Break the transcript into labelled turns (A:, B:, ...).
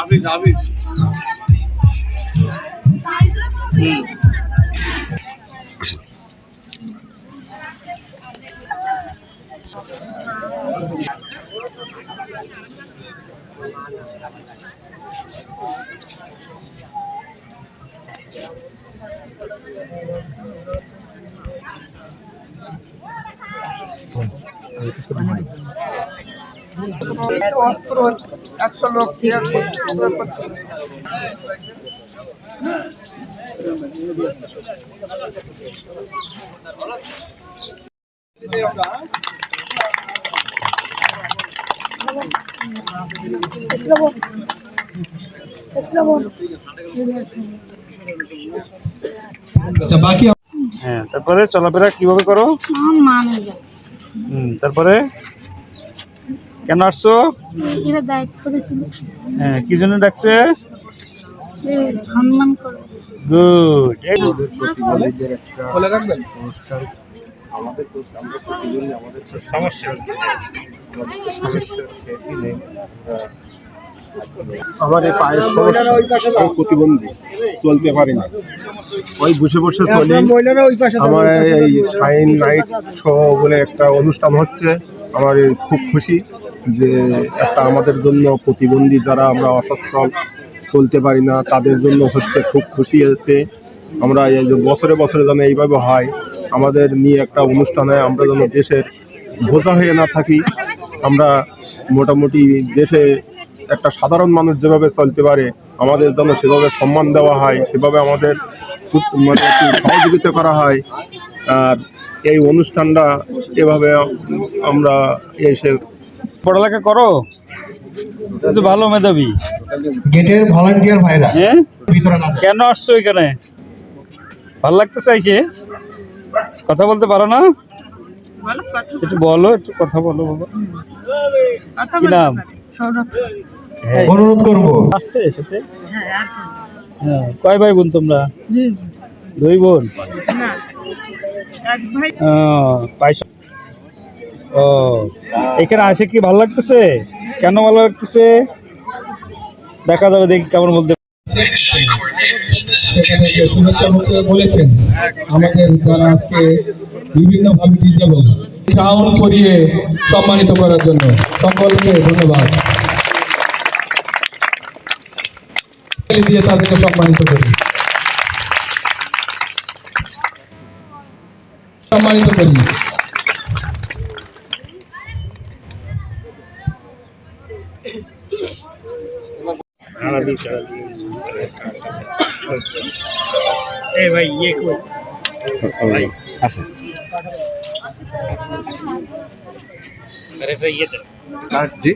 A: আবিদ আবিদ
B: অস্ত্র একশো লোক
C: আচ্ছা বাকি
A: হ্যাঁ তারপরে চলাফেরা কীভাবে করো? তারপরে? কেন আসছো?
D: এরা দায়িত্ব করেছিল।
A: হ্যাঁ কি জন্য ডাকছে?
D: সম্মান করে।
A: গুড
B: বলে রাখবেন?
C: অনুষ্ঠান। আমাদের তো আমরা প্রতিদিন আমাদের তো সমস্যা। এই পায়ের সমস্যা প্রতিবন্ধী চলতে পারি না। ওই বসে বসে চলি।
B: মহিলারা ওই পাশে
C: আমার এই শাইন নাইট শো বলে একটা অনুষ্ঠান হচ্ছে। আমার এই খুব খুশি। যে একটা আমাদের জন্য প্রতিবন্ধী যারা আমরা অসচ্ছল, চলতে পারি না, তাদের জন্য হচ্ছে খুব খুশি এতে। আমরা এই যে বছরে বছরে যেন এইভাবে হয়, আমাদের নিয়ে একটা অনুষ্ঠান হয় আমরা যেন দেশের বোঝা হয়ে না থাকি, আমরা মোটামুটি দেশে একটা সাধারণ মানুষ যেভাবে চলতে পারে, আমাদের যেন সেভাবে সম্মান দেওয়া হয়, সেভাবে আমাদের খুব মানে সহযোগিতা করা হয়। আর এই অনুষ্ঠানটা এভাবে আমরা এসে
A: পড়ালেখা করো? কিন্তু ভালো মেধাবী।
C: গেটের ভলান্টিয়ার ভাইরা।
A: হ্যাঁ কেন আসছো এখানে? ভালো লাগতে চাইছে কথা বলতে পারো না? একটু বলো একটু কথা বলো বাবা। কি নাম? হ্যাঁ।
C: অনুরোধ করব।
A: আসছে সাথে হ্যাঁ কয় ভাই বোন তোমরা? দুই। বোন? পাইছো। ও, এখানে আসে কি ভালো লাগতেছে? কেন ভালো লাগতেছে? দেখা যাবে, দেখি কেমন বলতে
E: বলেছেন, আমাদের যারা আজকে ডিজেবল করিয়ে সম্মানিত করার জন্য সকলকে ধন্যবাদ। দিয়ে তাদেরকে সম্মানিত করি। সম্মানিত করি।
A: এই ভাই ইয়ে ভাই
C: আছে।
A: আরে ভাই ইয়ে
C: জি?